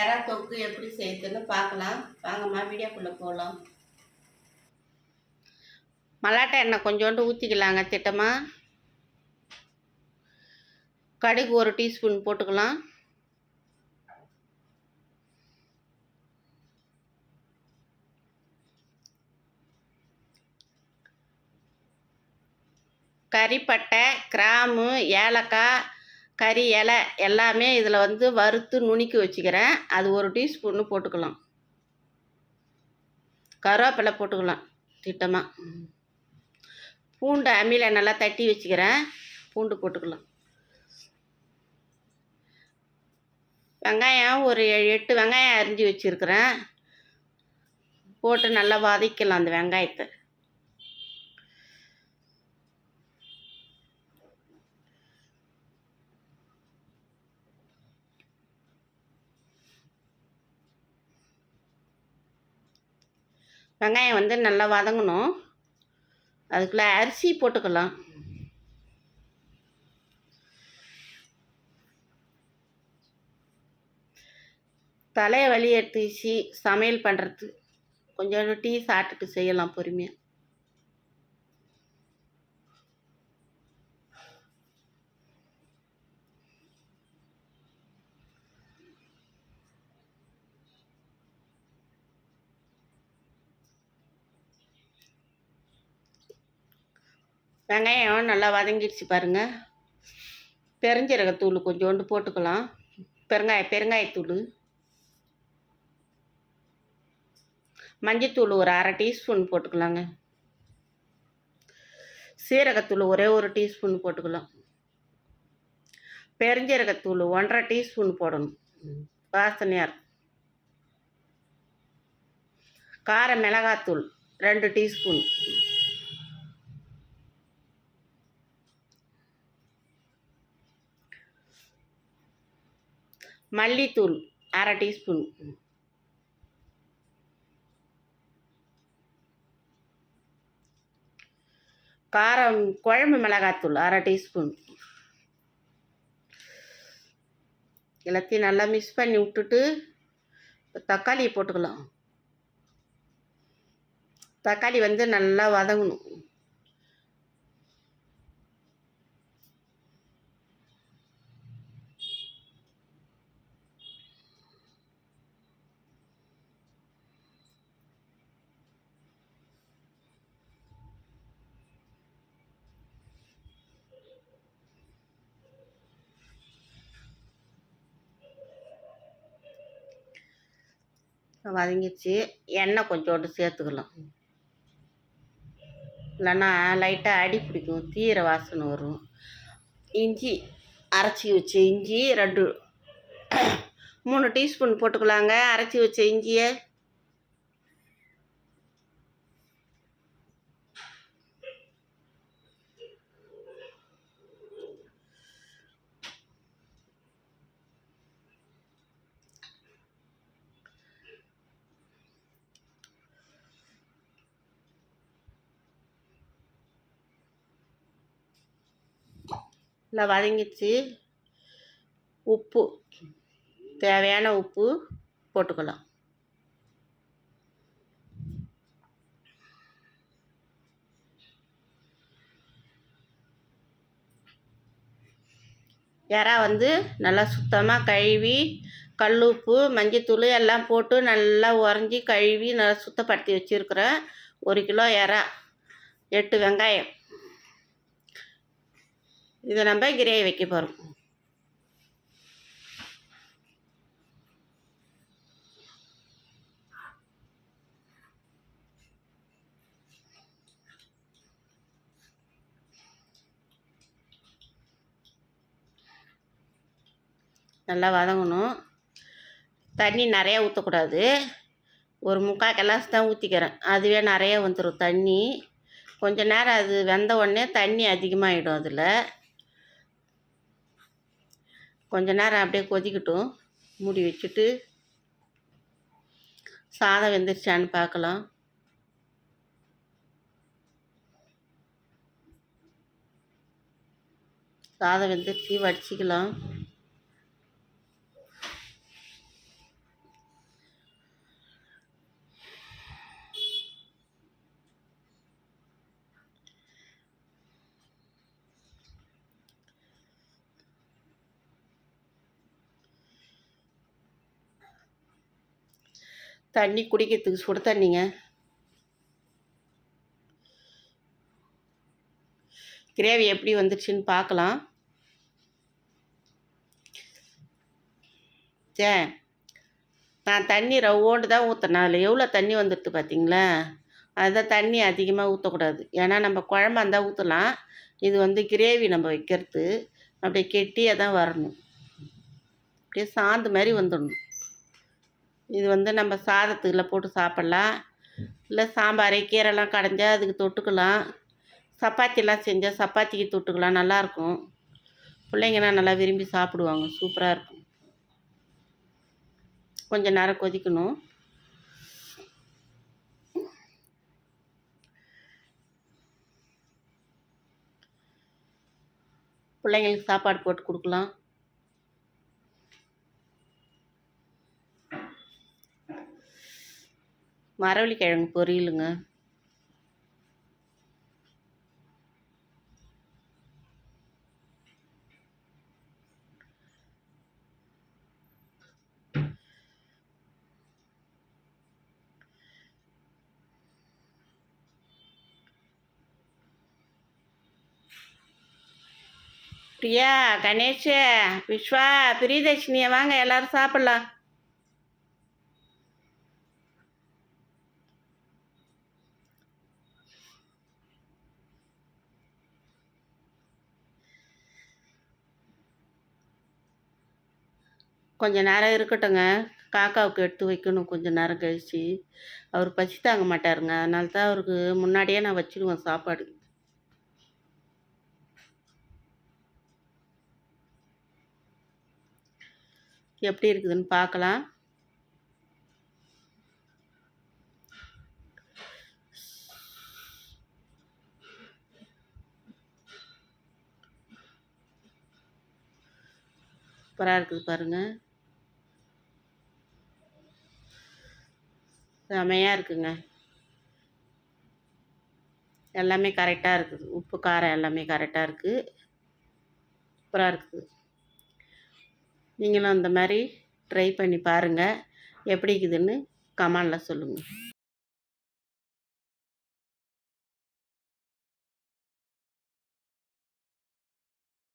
எறா தொக்கு எப்படி செய்யுதுன்னு பார்க்கலாம். வாங்கம்மா வீடியோக்குள்ளே போகலாம் மல்லாட்டை எண்ணெய் கொஞ்சோண்டு ஊற்றிக்கலாங்க திட்டமாக கடுகு ஒரு டீஸ்பூன் போட்டுக்கலாம். கறிப்பட்டை கிராம்பு ஏலக்காய் கறி இலை எல்லாமே இதில் வந்து வறுத்து நுணுக்கி வச்சுக்கிறேன். அது ஒரு டீஸ்பூன்னு போட்டுக்கலாம். கருவேப்பிலை போட்டுக்கலாம் திட்டமாக பூண்டு அம்மியில் நல்லா தட்டி வச்சுக்கிறேன். பூண்டு போட்டுக்கலாம். வெங்காயம் ஒரு ஏழு எட்டு வெங்காயம் அரிஞ்சு வச்சுருக்கிறேன். போட்டு நல்லா வதக்கலாம் அந்த வெங்காயத்தை. வெங்காயம் வந்து நல்லா வதங்கணும். அதுக்குள்ளே அரிசி போட்டுக்கலாம். தலையை வலி எடுத்துச்சு சமையல் பண்ணுறது கொஞ்சோண்டு டீ சாப்பிட்டுட்டு செய்யலாம் பொறுமையாக வெங்காயம் நல்லா வதங்கிடுச்சு பாருங்கள் பெருஞ்சீரகத்தூள் கொஞ்சோண்டு போட்டுக்கலாம். பெருங்காய பெருங்காயத்தூள். மஞ்சத்தூள் ஒரு அரை டீஸ்பூன் போட்டுக்கலாங்க. சீரகத்தூள் ஒரே ஒரு டீஸ்பூன் போட்டுக்கலாம். பெருஞ்சீரகத்தூள் ஒன்றரை டீஸ்பூன் போடணும். வாசனையாக இருக்கும். கார மிளகாத்தூள் ரெண்டு டீஸ்பூன். மல்லித்தூள் அரை டீஸ்பூன். காரம் குழம்பு மிளகாத்தூள் அரை டீஸ்பூன். எல்லாத்தையும் நல்லா மிக்ஸ் பண்ணி விட்டுட்டு தக்காளியை போட்டுக்கலாம். தக்காளி வந்து நல்லா வதங்கணும். வதங்கிச்சு எண்ணெய் கொஞ்சோண்டு சேர்த்துக்கலாம் இல்லைன்னா லைட்டாக அடி பிடிக்கும். தீர வாசனை வரும். இஞ்சி அரைச்சி வச்ச இஞ்சி ரெண்டு மூணு டீஸ்பூன் போட்டுக்கலாங்க. அரைச்சி வச்ச இஞ்சியை நல்லா வதங்கிச்சு உப்பு தேவையான உப்பு போட்டுக்கலாம். இறா வந்து நல்லா சுத்தமாக கழுவி கல் உப்பு மஞ்சத்தூள் எல்லாம் போட்டு நல்லா உறைஞ்சி கழுவி நல்லா சுத்தப்படுத்தி வச்சுருக்குறேன். ஒரு கிலோ இறா எட்டு வெங்காயம். இதை நம்ம கிரேவி வைக்க போகிறோம் நல்லா வதங்கணும். தண்ணி நிறையா ஊற்றக்கூடாது ஒரு முக்கால் கிளாஸ் தான் ஊற்றிக்கிறேன் அதுவே நிறைய வந்துடும் தண்ணி. கொஞ்ச நேரம் அது வெந்த உடனே தண்ணி அதிகமாகிடும் அதில். கொஞ்ச நேரம் அப்படியே கொதிக்கட்டும். மூடி வச்சுட்டு சாதம் வெந்துருச்சான்னு பார்க்கலாம். சாதம் வெந்துருச்சு வடிச்சிக்கலாம். தண்ணி குடிக்கிறதுக்கு சுடு தண்ணிங்க. கிரேவி எப்படி வந்துடுச்சுன்னு பார்க்கலாம். சே நான் தண்ணி ரவ்வோண்டு தான் ஊற்றினேன் அதில் எவ்வளோ தண்ணி வந்துடுது பார்த்தீங்களா அதுதான் தண்ணி அதிகமாக ஊற்றக்கூடாது ஏன்னா நம்ம குழம்பா இருந்தால் ஊற்றலாம் இது வந்து கிரேவி நம்ம வைக்கிறது. அப்படியே கெட்டியாக தான் வரணும். அப்படியே சாந்து மாதிரி வந்துடணும். இது வந்து நம்ம சாதத்துக்குள்ள போட்டு சாப்பிட்லாம். இல்லை சாம்பார் கீரைலாம் கடைஞ்சால் அதுக்கு தொட்டுக்கலாம். சப்பாத்திலாம் செஞ்சால் சப்பாத்திக்கு தொட்டுக்கலாம். நல்லாயிருக்கும். பிள்ளைங்கலாம் நல்லா விரும்பி சாப்பிடுவாங்க. சூப்பராக இருக்கும். கொஞ்ச நேரம் கொதிக்கணும். பிள்ளைங்களுக்கு சாப்பாடு போட்டு கொடுக்கலாம். மரவள்ளிக்கிழங்கு பொரியலுங்க. பிரியா கணேஷ் விஸ்வா பிரியதர்ஷினியா வாங்க எல்லாரும் சாப்பிட்லாம். கொஞ்ச நேரம் இருக்கட்டுங்க. காக்காவுக்கு எடுத்து வைக்கணும் கொஞ்ச நேரம் கழிச்சு. அவர் பசி தாங்க மாட்டாருங்க. அதனால தான் அவருக்கு முன்னாடியே நான் வச்சிடுவேன் சாப்பாடு. எப்படி இருக்குதுன்னு பார்க்கலாம். சூப்பராக இருக்குது பாருங்கள் செமையாக இருக்குங்க. எல்லாமே கரெக்டாக இருக்குது. உப்பு காரம் எல்லாமே கரெக்டாக இருக்குது சூப்பராக இருக்குது. நீங்களும் அந்த மாதிரி ட்ரை பண்ணி பாருங்கள் எப்படி இருக்குதுன்னு கமெண்டில் சொல்லுங்கள்